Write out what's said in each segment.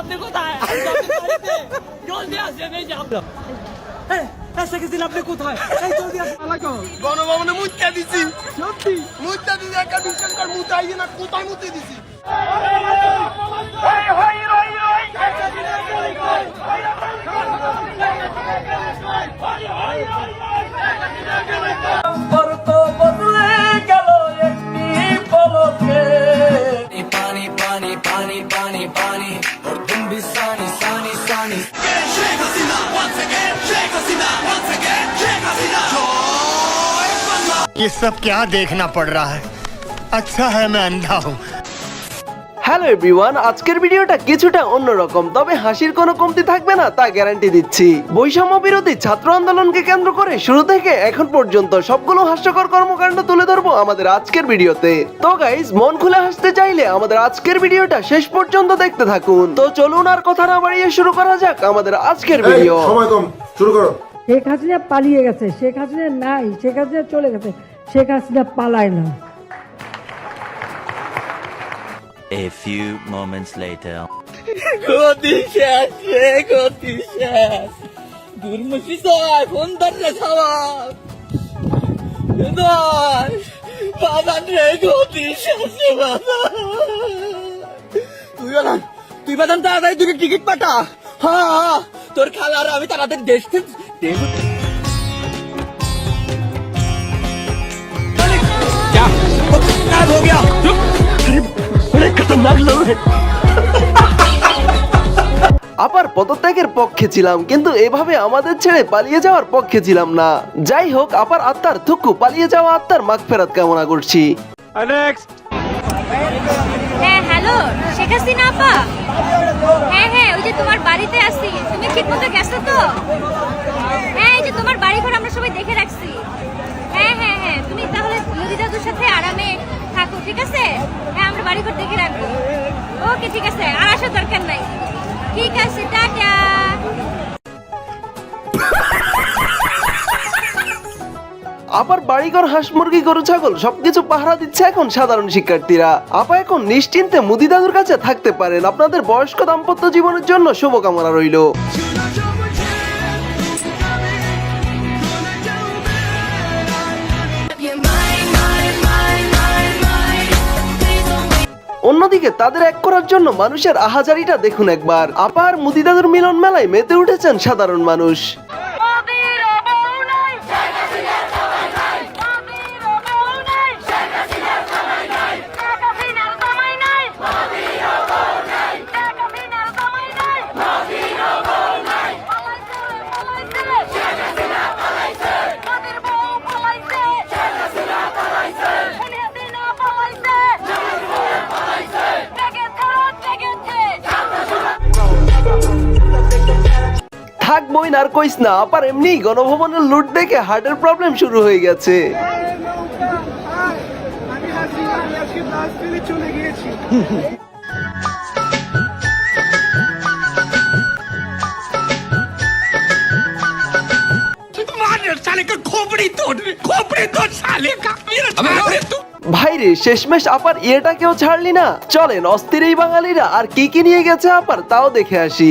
আপনি কোথায়। জলদি আসেন এই যে আপনি কোথায় এই জলদি গণভবনে মুত্যা দিছি সত্যি মুত্যা দিছি একটা বিশ্বাস কর মুতাই না কোথায় মুতে দিছি ये सब क्या देखना पड़ रहा है अच्छा है मैं अंधा हूँ হ্যালো এভরিওয়ান আজকের ভিডিওটা কিছুটা অন্যরকম তবে হাসির কোনো কমতি থাকবে না তা গ্যারান্টি দিচ্ছি বৈষম্য বিরোধী ছাত্র আন্দোলনকে কেন্দ্র করে শুরু থেকে এখন পর্যন্ত সবগুলো হাস্যকর কর্মকাণ্ড তুলে ধরবো আমাদের আজকের ভিডিওতে তো গাইজ মন খুলে হাসতে চাইলে আমাদের আজকের ভিডিওটা শেষ পর্যন্ত দেখতে থাকুন তো চলুন আর কথা না বাড়িয়ে শুরু করা যাক আমাদের আজকের ভিডিও সময় কম শুরু করো শেখ হাসিনা পালিয়ে গেছে শেখ হাসিনা নাই শেখ হাসিনা চলে গেছে শেখ হাসিনা পালায় না। A few moments later. তুই বাদান তাড়াতাড়ি তুই টিকিট পাঠা। হ্যাঁ হ্যাঁ তোর খালার আমি তাড়াতাড়ি দেশ দেশ क्या हो गया बड़े खतरनाक लोग हैं আবার পদত্যাগের পক্ষে ছিলাম কিন্তু এভাবে আমাদের ছেড়ে পালিয়ে যাওয়ার পক্ষে ছিলাম না যাই হোক আপার আত্মার থুকু পালিয়ে যাওয়া আত্মার মাগফেরাত কামনা করছি হ্যাঁ হ্যালো শেখ হাসিনা আপা হ্যাঁ হ্যাঁ ওই যে তোমার বাড়িতে আসছি তুমি ঠিক মতো গেছো তো হ্যাঁ এই যে তোমার বাড়ি ঘর আমরা সবাই দেখে রাখছি হ্যাঁ হ্যাঁ হ্যাঁ তুমি তাহলে নদী দাদুর সাথে আরামে থাকো, ঠিক আছে? হ্যাঁ আমরা বাড়ি ঘর দেখে রাখব। ওকে, ঠিক আছে, আর আসার দরকার নাই। ঠিক আছে, টাটা। আবার বাড়িঘর, হাঁস মুরগি, গরু, ছাগল, সবকিছু পাহারা দিচ্ছে এখন সাধারণ শিক্ষার্থীরা। আপা এখন নিশ্চিন্তে মুদি দাদুর কাছে থাকতে পারেন। আপনাদের বয়স্ক দাম্পত্য জীবনের জন্য শুভকামনা রইল। অন্যদিকে তাদের এক করার জন্য মানুষের আহাজারিটা দেখুন একবার। আপার মুদিদাদুর মিলন মেলায় মেতে উঠেছেন সাধারণ মানুষ। থাক বইন আর কইস না আপার এমনি গণভবনের লুট দেখে হার্টের প্রবলেম শুরু হয়ে গেছে। ভাইরে শেষমেশ আপার ইয়েটাকেও ছাড়লি না। চলেন, অস্থির এই বাঙালিরা আর কি কি নিয়ে গেছে আপার, তাও দেখে আসি।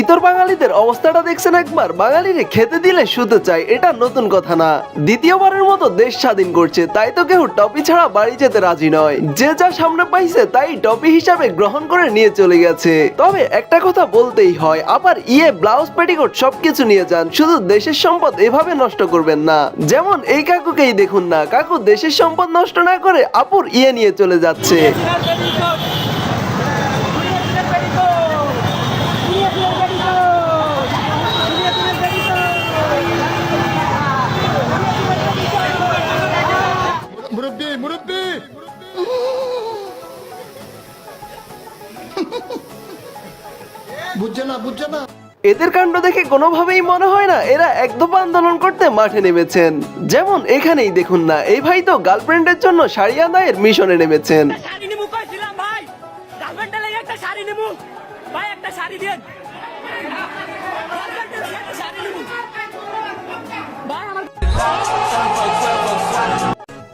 ইতর বাঙালিদের অবস্থাটা দেখছেন একবার। বাঙালিরে খেতে দিলে শুতে চায় এটা নতুন কথা না। দ্বিতীয়বারের মতো দেশ স্বাধীন করছে, তাই তো কেউ টপি ছাড়া বাড়ি যেতে রাজি নয়। যে যা সামনে পাইছে, তাই টপি হিসাবে গ্রহণ করে নিয়ে চলে গেছে। তবে একটা কথা বলতেই হয়, আবার ইয়ে ব্লাউজ, পেটিকোট সবকিছু নিয়ে যান। শুধু দেশের সম্পদ এভাবে নষ্ট করবেন না। যেমন এই কাকুকেই দেখুন না, কাকু দেশের সম্পদ নষ্ট না করে আপুর ইয়ে নিয়ে চলে যাচ্ছে। এদের কাণ্ড দেখে কোনোভাবেই মনে হয় না এরা একদম আন্দোলন করতে মাঠে নেমেছেন। যেমন এখানেই দেখুন না এই ভাই তো গার্লফ্রেন্ডের জন্য শাড়ি আদায়ের মিশনে নেমেছেন। ভাই আমার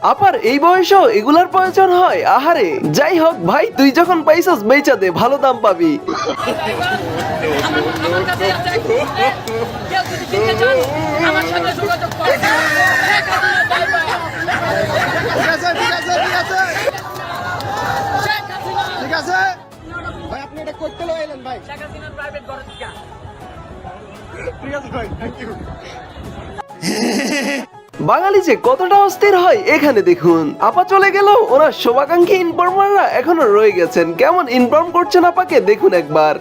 আপার এই বয়সেও এগুলার প্রয়োজন হয়? আহারে, যাই হোক ভাই, তুই যখন পাইছস, বেচা দে, ভালো দাম পাবি। ঠিক আছে ভাই থ্যাংক ইউ বাঙালি যে কতটা অস্থির হয় এখানে দেখুন আপা চলে গেল ওনার শোভাকাঙ্ক্ষী ইনফর্মাররা এখনও রয়ে গেছেন কেমন ইনফর্ম করছেন আপাকে দেখুন একবার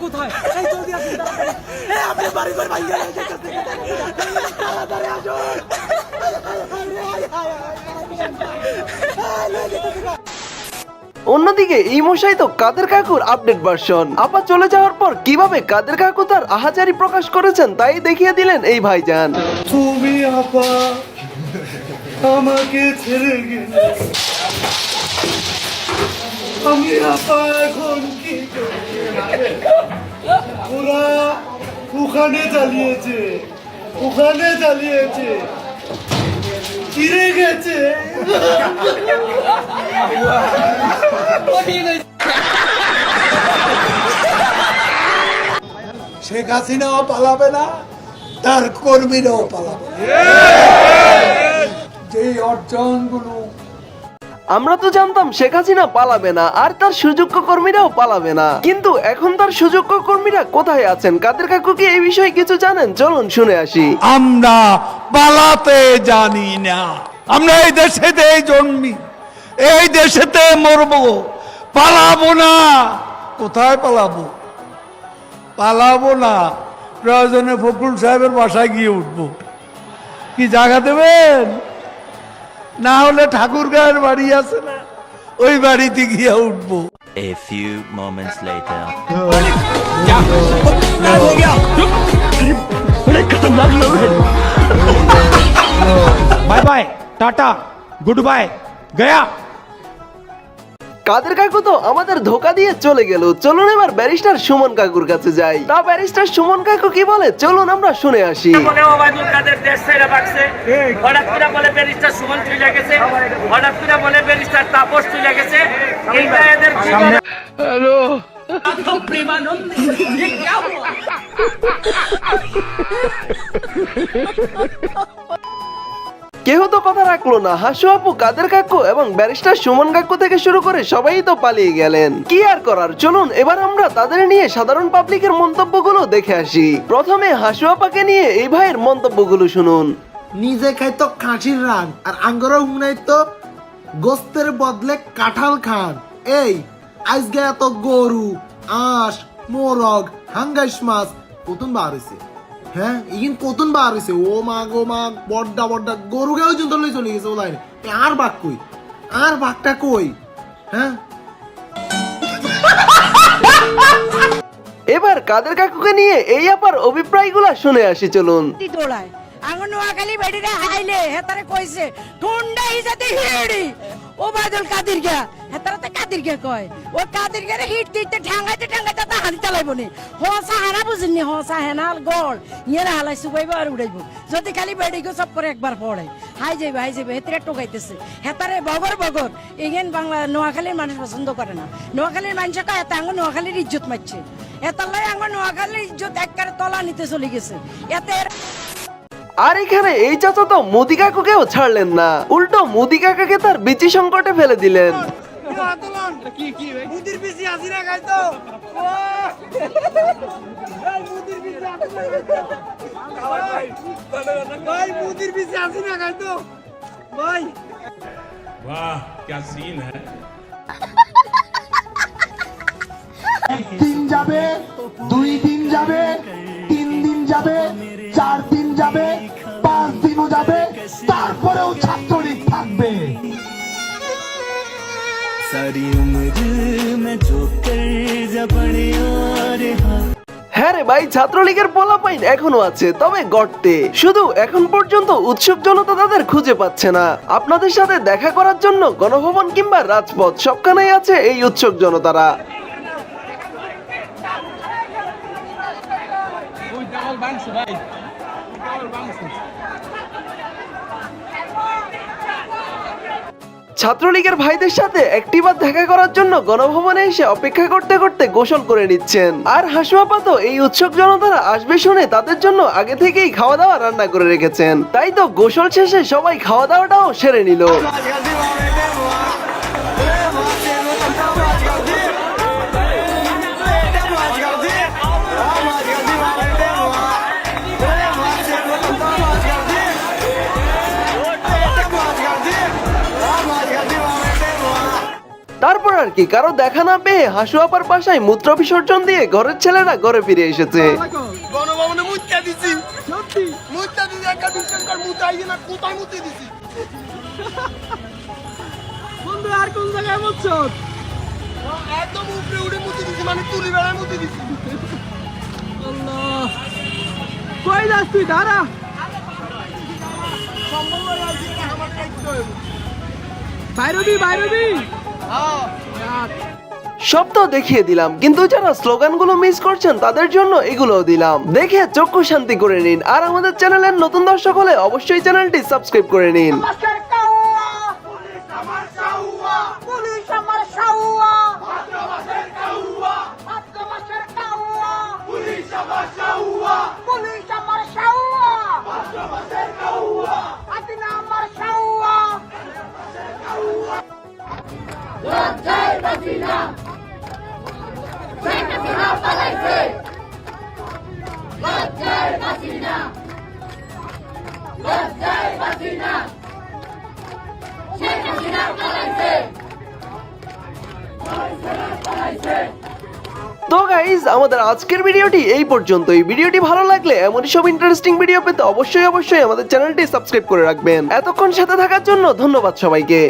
কোথায় অন্যদিকে এই মশাই তো কাদের কাকুর আপডেট ভার্সন। আপা চলে যাওয়ার পর কীভাবে কাদের কাকু তার আহাজারি প্রকাশ করেছেন তাই দেখিয়ে দিলেন এই ভাইজান। তুমি আপা আমাকে ছেড়ে গেলে। আমি আপা এখন কি ওরা ওখানে চালিয়েছে ওখানে চালিয়েছে। চিড়ে গেছে শেখ হাসিনাও পালাবে না তার কর্মীরাও পালাবে। যে অর্জনগুলো আমরা তো জানতাম শেখ হাসিনা পালাবে না, আর তার সুযোগ্য কর্মীরাও পালাবে না। কিন্তু এখন তার সুযোগ্য কর্মীরা কোথায় আছেন? কাদের কাকু কি এই বিষয়ে কিছু জানেন? চলুন শুনে আসি। আমরা পালাতে জানি না। আমরা এই দেশেতে জন্মি, এই দেশেতে মরব। পালাবো না। কোথায় পালাবো? পালাবো না। প্রয়োজনে ফখরুল সাহেবের বাসায় গিয়ে উঠবো। কি জায়গা দেবেন? না হলে ঠাকুর গায়ের বাড়ি আছে না ওই বাড়িতে গিয়ে উঠবো A few moments later. Bye bye tata good bye गया কাদের কাকু তো আমাদের ধোকা দিয়ে চলে গেল চলুন এবার ব্যারিস্টার সুমন কাকুর কাছে যাই তা ব্যারিস্টার সুমন কাকু কি বলে চলুন আমরা শুনে আসি বলে ওবায়দুল কাদের দেশ ছেড়ে বাগছে হঠাৎ করে বলে ব্যারিস্টার সুমন চলে গেছে হঠাৎ করে বলে ব্যারিস্টার তাপস চলে গেছে এইটা এদের জীবনে হ্যালো প্রেমানন্দ ये क्या हुआ? কেউ তো কথা রাখল না। হাসু আপু, কাদের কাকু এবং ব্যারিস্টার সুমন কাকু থেকে শুরু করে সবাই তো পালিয়ে গেলেন। কি আর করার? চলুন, এবার আমরা তাদের নিয়ে সাধারণ পাবলিকের মন্তব্যগুলো দেখে আসি। প্রথমে হাসু আপাকে নিয়ে এই ভাইয়ের মন্তব্যগুলো শুনুন। নিজে খাইতো খাসির রান, আর আঙ্গর উনাইতো গোস্তের বদলে কাঁঠাল খান। এই আজকে এত গরু, আঁশ, মোরগ, হাঙ্গাইশ মাছ বার হয়েছে হ্যাঁ? ইগিন কতুন বার হয়েছে ও মা গো মা বড্ডা বড্ডা। গরু গাও লই চলে গেছে আর বাঘ কই? আর বাঘটা কই? হ্যাঁ? এবার কাদের কাকুকে নিয়ে এই আপার অভিপ্রায়গুলো শুনে আসি চলুন। আঙুন নোয়াখালী বেডিরে হাইলে হেতারে কইছে ঠুন্ডা হিজাতে হিড়ি। ও বাদল কাদির গা। হেতারে তো কাদির গা কয়। ও কাদির গা হিট দিতে ঠাঙ্গাইতে ঠাঙ্গাইতে তা হানি চালাইব নি হসা হানা বুঝিনি হসা হেনাল গড়। ইয়ে হালাই সুবাইব আর উড়াইব। যদি খালি বেডি গো সব করে একবার পড়ে। হাই যাইবে হাই যাইবে, হেতারে টোকাইতেছে হেতারে বগর বগর। ইগেন বাংলা, নোয়াখালীর মানুষ পছন্দ করে না। নোয়াখালীর মানুষ কয়, এত আঙ্গ নোয়াখালীর ইজ্জত মারছে। এতালাই আঙ্গ নোয়াখালীর ইজ্জত একবারে তলা নিতে চলে গেছে। এতে আর এখানে এই চাচা তো মোদি কাকুকেও ছাড়লেন না। উল্টো মোদি কাকাকে তার বিচি সংকটে ফেলে দিলেন। দিন যাবে দুই দিন যাবে তিন দিন যাবে চার দিন যাবে পাঁচ দিনও যাবে তারপরেও ছাত্রলীগ থাকবে। হ্যাঁ রে ভাই ছাত্রলীগের পোলাপাইন এখনও আছে তবে গর্তে। শুধু এখন পর্যন্ত উৎসুক জনতা তাদের খুঁজে পাচ্ছে না। আপনাদের সাথে দেখা করার জন্য গণভবন কিংবা রাজপথ সবখানেই আছে এই উৎসুক জনতারা। ছাত্রলীগের ভাইদের সাথে একটিবার দেখা করার জন্য গণভবনে এসে অপেক্ষা করতে করতে গোসল করে নিচ্ছেন। আর হাসুয়াপাত এই উৎসব জনতারা আসবে শুনে তাদের জন্য আগে থেকেই খাওয়া দাওয়া রান্না করে রেখেছেন। তাই তো গোসল শেষে সবাই খাওয়া দাওয়াটাও সেরে নিল। আর কি কারও দেখা না পেয়ে হাসুয়াপার পাশায় মূত্র বিসর্জন দিয়ে ঘরের ছেলেরা ঘরে ফিরে এসেছে। গণভবনে মুইতা দিছি। সত্যি? মুইতা দিছি একটা বিশ্বাস কর না কোথায় মুতে দিছি? বন্ধু, আর কোন জায়গায় মুতছ একদম মানে বেড়ায় সব তো দেখিয়ে দিলাম, কিন্তু যারা স্লোগানগুলো মিস করছেন, তাদের জন্য এগুলোও দিলাম। দেখে চক্ষু শান্তি করে নিন, আর আমাদের চ্যানেলের নতুন দর্শক হলে অবশ্যই চ্যানেলটি সাবস্ক্রাইব করে নিন। তো গাইজ আমাদের আজকের ভিডিওটি এই পর্যন্তই। ভিডিওটি ভালো লাগলে এমনই সব ইন্টারেস্টিং ভিডিও পেতে অবশ্যই অবশ্যই আমাদের চ্যানেলটি সাবস্ক্রাইব করে রাখবেন। এতক্ষণ সাথে থাকার জন্য ধন্যবাদ সবাইকে।